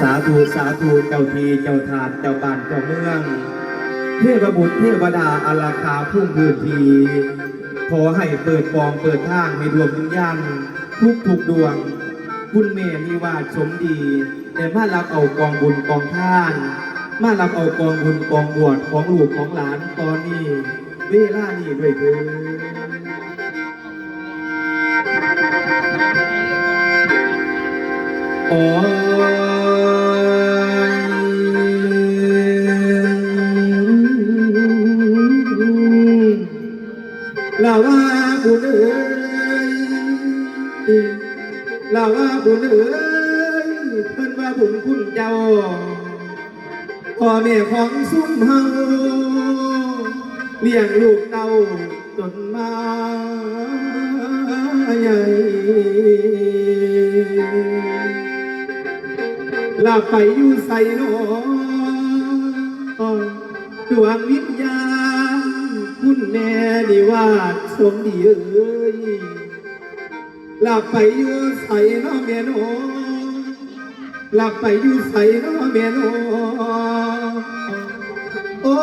สาธุสาธุเจ้าทีเจ้าทานเจ้าบ้านเจ้าเมือง เทพบุตรเทวดาอาราคาพุ่มพื้นที ขอให้เปิดปองเปิดทางให้ดวงวิญญาณทุกทุกดวง คุณเมมีวาดสมดี แต่มารับเอากองบุญกองท่าน มารับเอากองบุญกองบวชของลูกของหลานตอนนี้ เวลานี้ด้วยเถิดโอ้ บุญเอ้ยลาว่าบุญเอ้ยเพิ่นว่าบุญคุณเจ้าพ่อแม่ของสุมเฮาเลี้ยงลูกเต้าจนมาใหญ่ลาไปอยู่ใส่นอดวงวิญญาณคุณแม่นิวา สสมดีเอ้ยหลับไปอยู่ใส่น้องแม่นอหลับไปอยู่ใส่น้องแม่น้อโอ้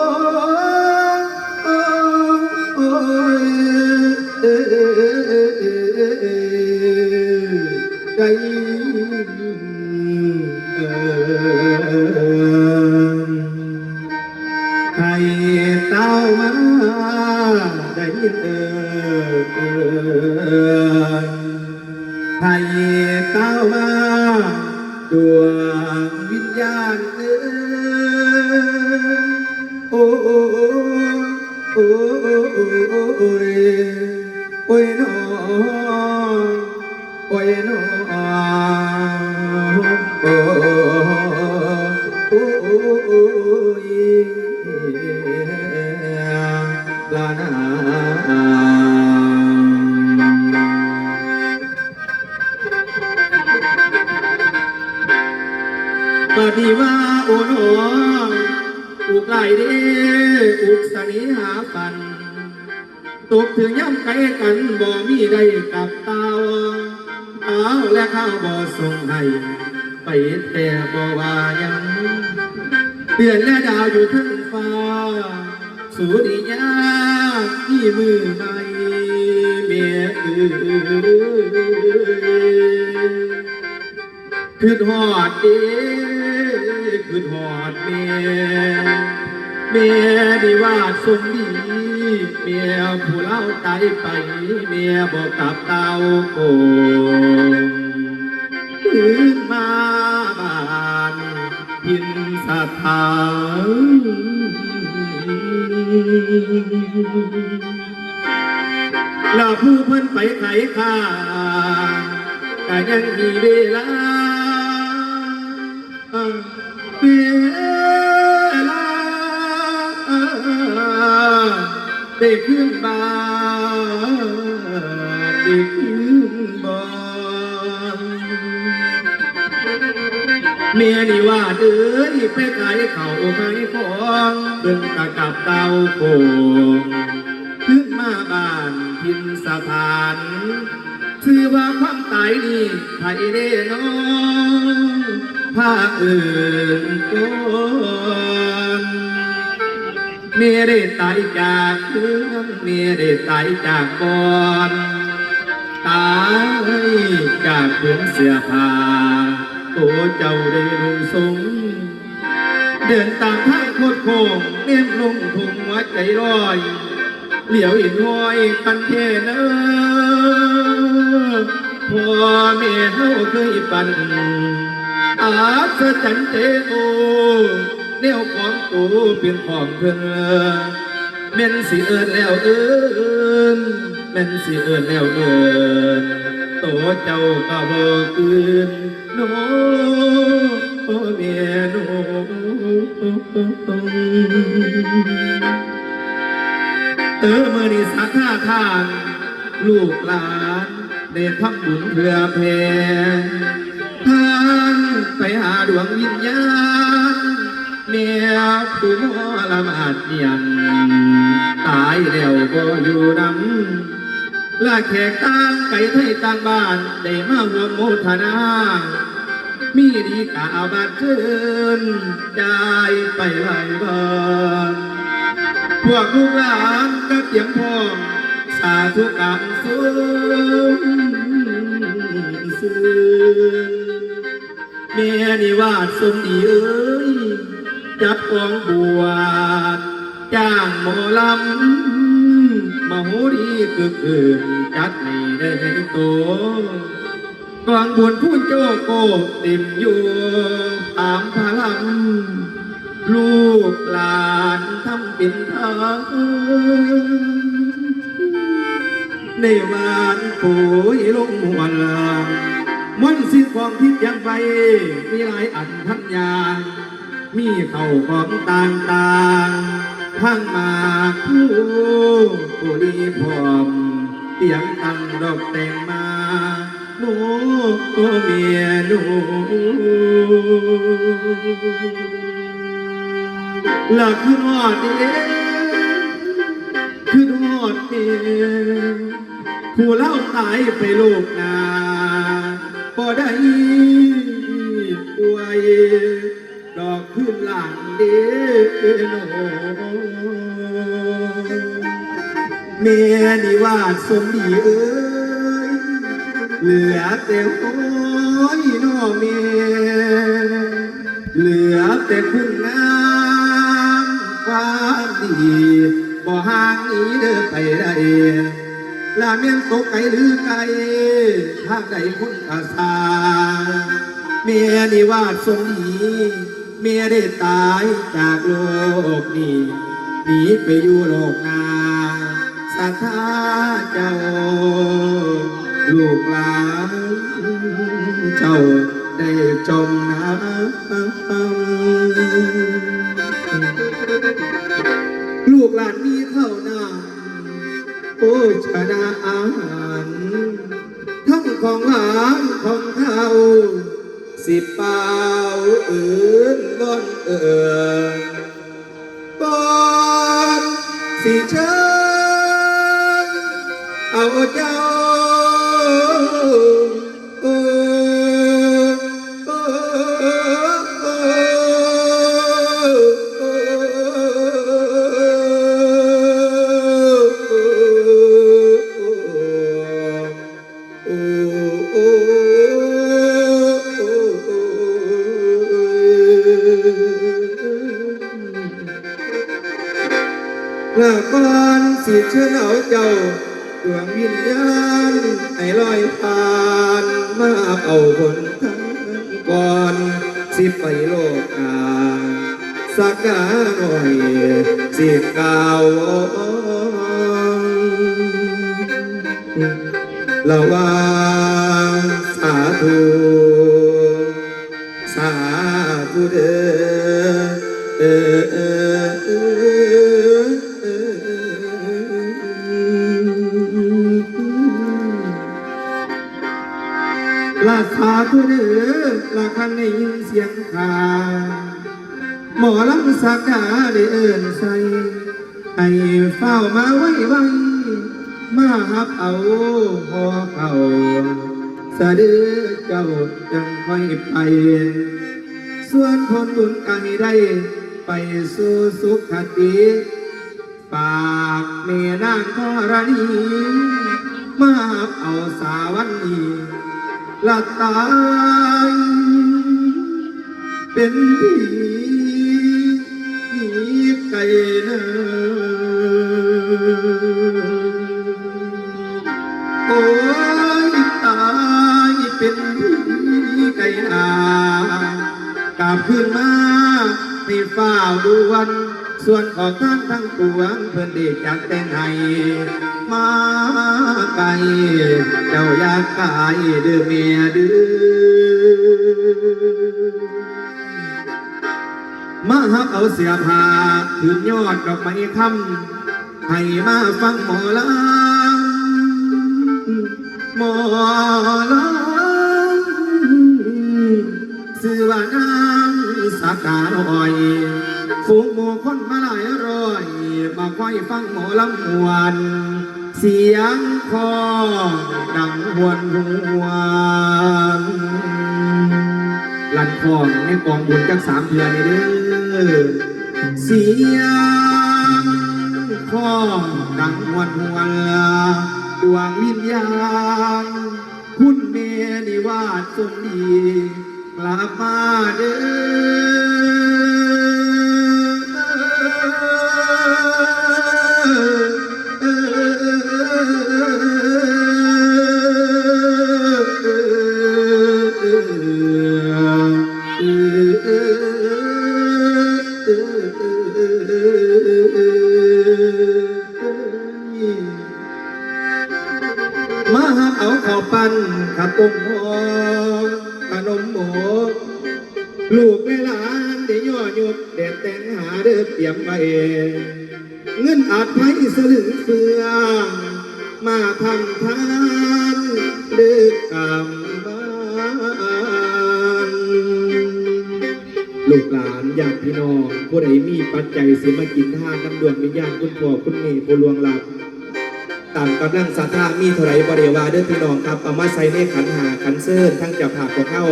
ปฏิว่าโอนออุกไหลเด้อุกสนิหาปัน ตกถึงย่ำไกลกันบ่มีได้กับเตาเอาและข้าวบ่ส่งให้ ไปแต่บ่ว่ายังเตือนและดาวอยู่ทั้งฟ้า สูดียาที่มือใหม่เมียเอ้ยคือหอดเด้ คือหอดเมียเมียดีว่าสมดีเมียผู้เล่าตายไปเมียบอกกับเตาโกงตื่นมาบ้านพินสถานลาผู้เพิ่นไปไขข้าก็ยังมีเวลา ลาได้ขึ้นบ้านได้ขึ้นบ้านเมียนี่ว่าเอ้ยไปขายเขาขายของเบิ่งกะกับเตาโกงขึ้นมาบ้านพินสถานชื่อว่าความตายนี่ไทยเด้น้อง ภาคอื่นก่อนมีได้ตายจากเมืองมีได้ตายจากก่อนตายจากเพื่อนเสียผ้าตัวเจ้าได้ลงสงเดินตามทางโคตรโค้งเลี้ยงลงทุ่งหัวใจลอยเหลียวอินห้อยคันเทเนอพ่อแม่เฮาเคยปัน อาสจันเตโอแนวของตูเป็นของเพิ่อนแม่นสิเอิญแล้วเอิญแม่นสิเอิญแล้วเอิญโตเจ้าก็บ่คืนโนพ่อแม่โนเออมือนี้สักท่าทางลูกหลาน ได้ทำบุญเพื่อเพทางไปหาดวงวิญญาณเมียผู้มอละมาดเนียน ตายแล้วก็อยู่นำลาแขกต่างไก่ไทยต่างบ้าน ได้มาร่วโมทนา มีดีกาบาดเชิญใจไปไหลบ้านพวกลูกหลานก็เตรียมพร้อมาธุการสูงซื่นแม่นิวาสสมดีเอ้ย จับกองบวชจ้างหมอลำมาโหรีกึกเกินจัดให้ได้ให้โตกองบุญพูนโจโกเต็มอยู่ตามพลังลูกหลานทำเป็นทาง ในวานปุ๋ยลงหัวลางมันสิ้นความคิดยังไป มีหลายอันพันยา มีเข่าของต่างๆทั้งมาผู้ผู้ดีพร้อมเตียงตั้งดอกแต่งมาหนูเมียหนูหลักคือหอดเองคือหอดเอง ผู้เล่าตายไปโลกนาก็ได้อวยดอกขึ้นหลังเด้อโนเมียนี่วาสมดีเอ้ยเหลือแต่โอ้ยน้อเมียเหลือแต่คุณงามความดีบ่ห่างนี้เด้อไปได้ ลาเมียนตกไกลหรือไกลทาใดคนอาสาเมียนี่วาดทรงดีเมียได้ตายจากโลกนี้หนีไปอยู่โลกนาสัทธาเจ้า ลูกหลานเจ้าได้จมน้ำ นะอา ลำสักกาได้เอินใส่ให้เฝ้ามาไว้ไว้มาหับเอาพอเขาสะดือเจ้าจังค่อยไป ส่วนผลบุญกให้ได้ ไปสู่สุขติ ปากเมนางกรณีมาหับเอาสาวันนี้ละตาย เป็นผีับขึ้นมาให้ฝ้าดูวัน ส่วนของท่านทั้งปวงเพื่อนเด็กจากแต่งให้มาไกลเจ้าอยากกายเดือเมียเดือ มาหับเอาเสียผ้าถึงยอดดอกไม้คำให้มาฟังหมอลำหมอลำสื่อว่านางสากาลอยฝูงหมู่คนมาหลายร้อย มาคอยฟังหมอลำมวนเสียงคอดังหวนหวนการคองในกองบุญจักสามเดือนนี่เด้อ เสียงข้องดังหวนหวนดวงวิญญาณ คุณเมนิวาสสมดีกลับมาเด้อ ลูกหลานญาติพี่น้องผู้ใดมีปัจจัยสิมากินท่านน้ำดวงวิญญาณคุณพ่อคุณแม่ผู้ลวงลับต่ามกำลังศรัทธามีเท่าไรบริวารเด้อพี่น้องครับเอามาใส่ในขันหาขันเซิร์นทั้งจะผักกับเข้า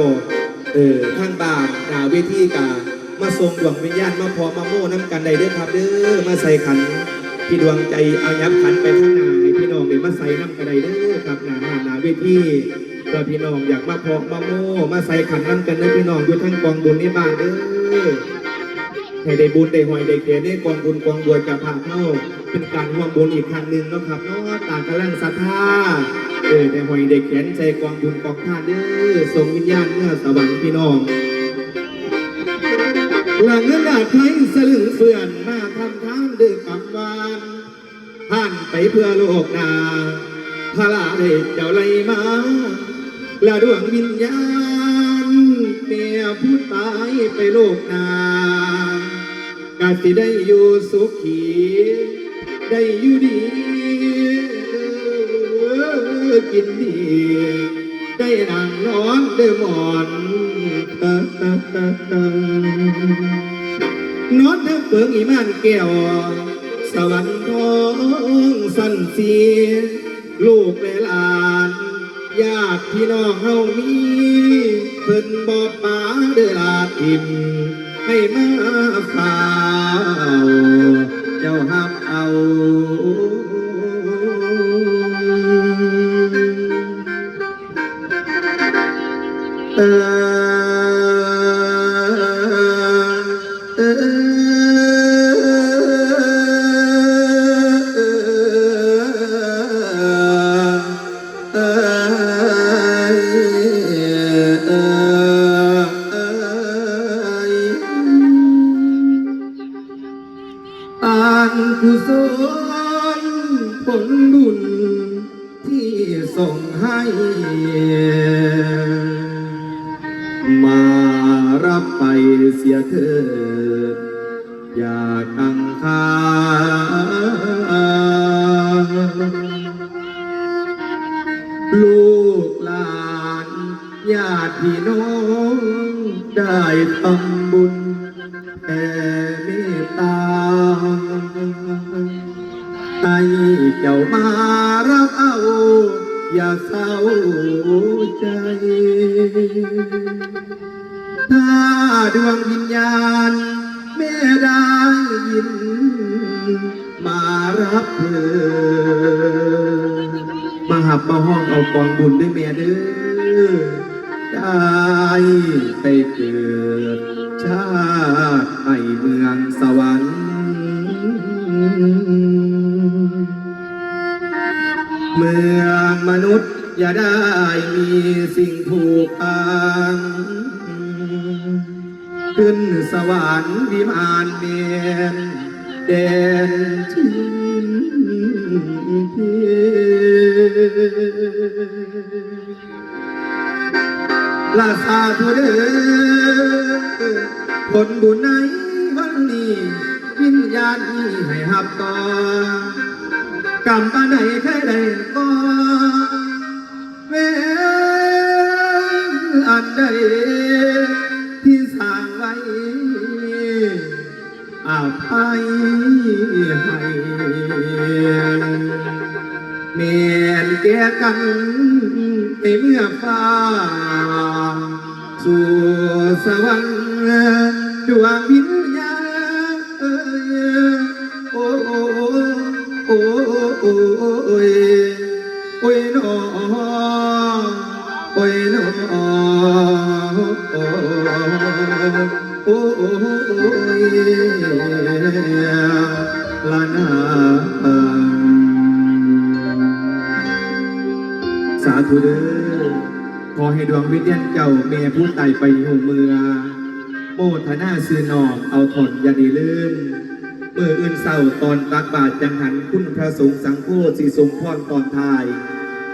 เออทั้งบาทดาเวทีกามาทรงดวงวิญญาณมาพอมาโม่น้ำกันใดเด้อครับเด้อมาใส่ขันพี่ดวงใจเอายับขันไปข้างหน้าให้พี่น้องเดี๋ยวมาใส่น้ำกันใดเด้อครับหนาหาหนาเวทีเพื่อพี่น้องอยากมาพอมาโม่มาใส่ขันน้ำกันเด้อพี่น้องอยู่ทั้งกองบุญในบ้านเด้อ ให้ได้บุญได้หอยได้เกณฑ์ได้กองบุญกองบวยกับพาเข้า เป็นการร่วมบุญอีกครั้งหนึ่งเนาะครับเนาะต่างกำลังศรัทธาเออได้หอยได้เกณฑ์ใจกองบุญกองทานเด้อส่งวิญญาณเมื่อสวรรค์พี่น้องหลังเงินดาไทยสลึงเฟื่อนมาทำทานเดือกำวานผ่านไปเพื่อโลกนาพระลาได้เจ้าไหลมาและดวงวิญญาณ เมียผู้ตายไปโลกนากาสิได้อยู่สุขี ได้อยู่ดีกินดี ได้นั่งนอนได้หมอนเอ่อเอ่อเอ่อเอ่อนอนทั้งเปิงอีมานแก้ว สวรรค์ทองสันเสียลูกและหลาน ญาติพี่น้องเฮามีเพิ่นบอกป้าเด้อลาทิมให้มาฝ่าเจ้าหับเอาานกุศลผลบุญที่ส่งให้ มารับไปเสียเถิดอย่ากังคานลูกหลานญาติพี่น้องได้ทำบุญ ใจ ถ้าดวงวิญญาณแม่ได้ยิน มารับเธอ มาหับมาห้องเอากองบุญด้วยแม่เด้อได้ไปเกิด ชาติในเมืองสวรรค์เมืองมนุษย์ อย่าได้มีสิ่งผูกพันขึ้นสวรรค์วิมานเมียนเด่นชินเทีลาซาทุเดผลบุญในวันนี้วิญญาณนี้ให้หับต่อกรรมอันใดแค่ใดก็ เวรอันใดที่สร้างไว้อาภัยให้เมียนแก่กันในเมื่อฟ้า สู่สวรรค์ดวงวิญญาณโอ้โอ้โอ้โอ้โอ้ อ้ยหนอโอ้ยนอโอ้อ้โอ้ยลานาสาธุเด้อขอให้ดวงวิญญาณเจ้าเมียผู้ตายไปหูเมือโมทนาซื้อนอกเอาถอนอยาดีลืมเมื่ออื่นเศร้าตอนตักบาทจังหันคุณพระสงฆ์สังโฆสีทรงพรตอนทาย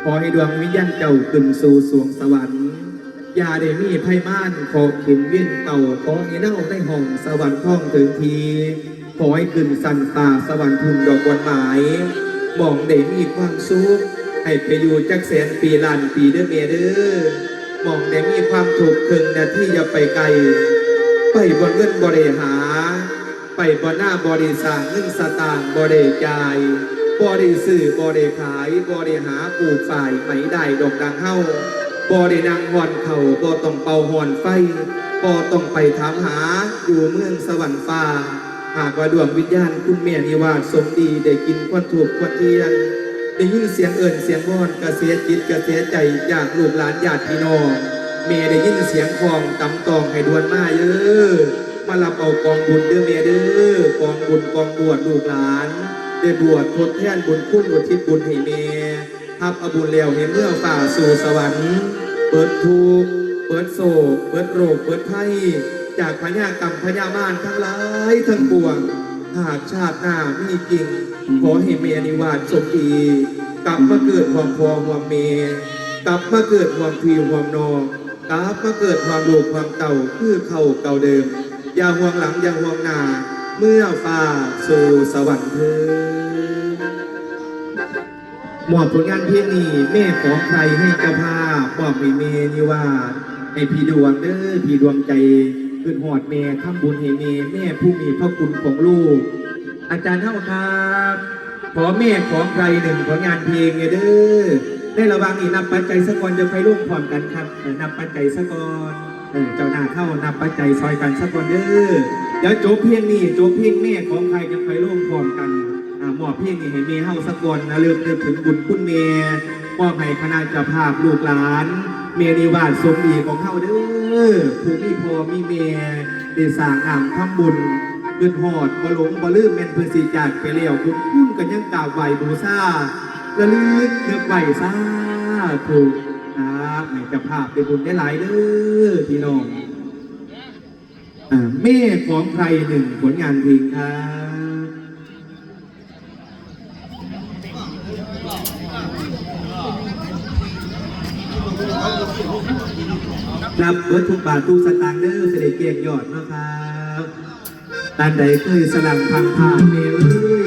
ขอให้ดวงวิญญาณเจ้าขึ้นสู่สวงสวรรค์อย่าได้มีไพ่ม่านขอขินเวียนเก่าขอให้เน่าได้ห้องสวรรค์ท่องถึงที ขอให้ขึ้นสันตาสวรรค์ทุนดอกวันหมายมองได้มีความสุขให้ไปอยู่จักแสนปีล้านปีเด้อเมียเด้อมองได้มีความถูกข์คึงนาที่อย่าไปไกล ไปบนเงินบริหาร ไปบนหน้าบริสร้างเงินสตางค์บริจายบริสื่อบริขายบริหาปลูกฝ่ายไหมได้ดอกดังเฮ้าบรินางหอนเข่าบ่ต้องเป่าหอนไฟบ่ต้องไปถามหาอยู่เมืองสวรรค์ฟ้า หากว่าดวงวิญญาณคุณแม่นิวาสสมดีได้กินควันถูกควันเทียนได้ยินเสียงเอิ่นเสียงวอนกระเสียจิตกระเสียใจจากลูกหลานญาติพี่น้องเมย์ได้ยินเสียงคองตำตองให้ดวนมาเยอะ มารับเอากองบุญเด้อเมียเด้อกองบุญกองบวชลูกหลาน ได้บวชทดแทนบุญคุณอุทิศบุญให้เมียทับอาบุญแล้วให้เมื่อฝ่าสู่สวรรค์เปิดทุกเปิดโศกเปิดโรคเปิดไข้จากพญากรรมพญามารทั้งหลายทั้งปวงหากชาติหน้ามีจริง ขอให้เมียนิวาสสมดีกลับมาเกิดความพอความเมกลับมาเกิดความพีความนองกลับมาเกิดความลูกความเต่าคือเขาเก่าเดิม อย่าห่วงหลังอย่าห่วงหน้า เมื่อฟ้าสู่สวรรค์เธอหมอบผลงานเพียงนี้แม่ของใครให้เจ้าภาบอกให้เมนิวาให้พี่ดวงเด้อพี่ดวงใจขึ้นหอดเมทำบุญให้เมแม่ผู้มีพระคุณของลูก อาจารย์เท่าครับขอแม่ของใครหนึ่งผลงานเพลงเด้อได้ระวังนี่นับปัจจัยสกอนจะไปร่วมพร้อมกันครับนับปัจจัยสกอน ออเจ้าหน้าเข้านับปัจจัยซอยกันสกอนเด้อเดี๋ยวจเพียงนี้จเพียงแม่ของใครจะไปร่วมพร้อมกันอ่ามอบเพียงนี้ให้เมเฮาสกอนนะเลือกนึกถึงบุญคุณเมมอบให้คณะเจ้าภาพลูกหลาน เมนิวาสสมดีของเฮาเด้อผู้มีพอมีเมได้สร้างอ่างทำบุญเงินหอดบ่หลงบ่ลืมแม่นเพิ่นสิจากไปแล้วบุญคุณก็ยังกราบไหวบูชาระลึกนึกไหวซาถูก ให้เจ้าภาพได้บุญได้หลายเด้อพี่น้องอ่าแม่ของใครหนึ่งผลงานเพลงครับรับเบิดทุกบาททุกสตางค์เด้อเสด็จเกียรยอดนะครับตานใดเคยสลังพังผ่านเมเอ้ยเอาโห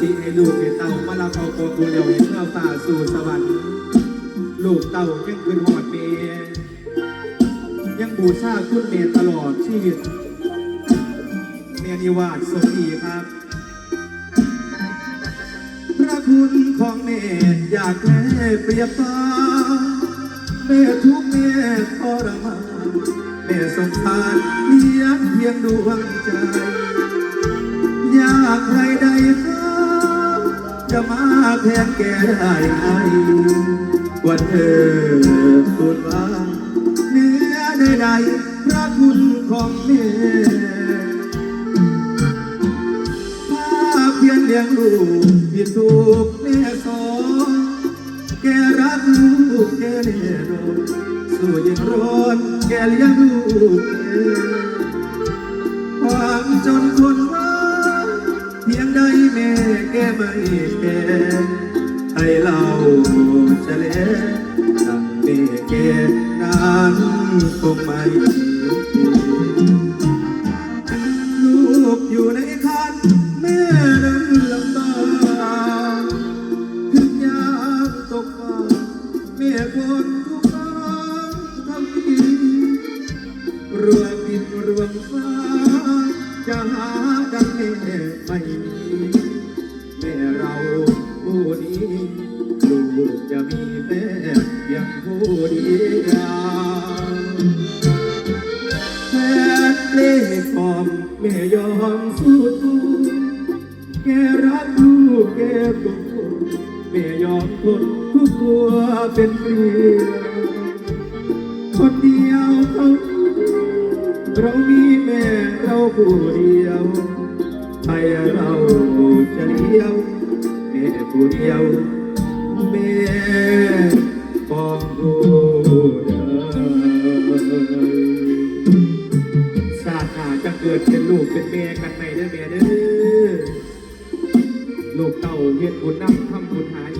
สิให้ลูกให้เต่ามารับเอาตัวกูเดียวให้เมื่อฝ่าสู่สวรรค์ ลูกเต่ายังเป็นหอดเมยังบูชาคุณเมตลอดชีวิตเมนิวาสสมดีครับ พระคุณของเมตอยากแม่เปรียบฟ้าเมตทุกเมตทรมานแม่สงสารเลี้ยงเพียงดวงใจ อยากใครใด จะมาแทนแกได้ไหมวันเธอสุดว่าเนื้อใดๆพระคุณของแม่ถ้าเพียงเลี้ยงลูกที่ถูกแม่สอนแกรักลูกแกเลี้ยงสู้ยังร้อนแกเลี้ยงลูกเอ ไม่แก่ให้เราจะเล่ดังแม่แก่นั้นคงไม่ แม่เด้อลูกเต่าเวียนบุญนำทำบุญหาย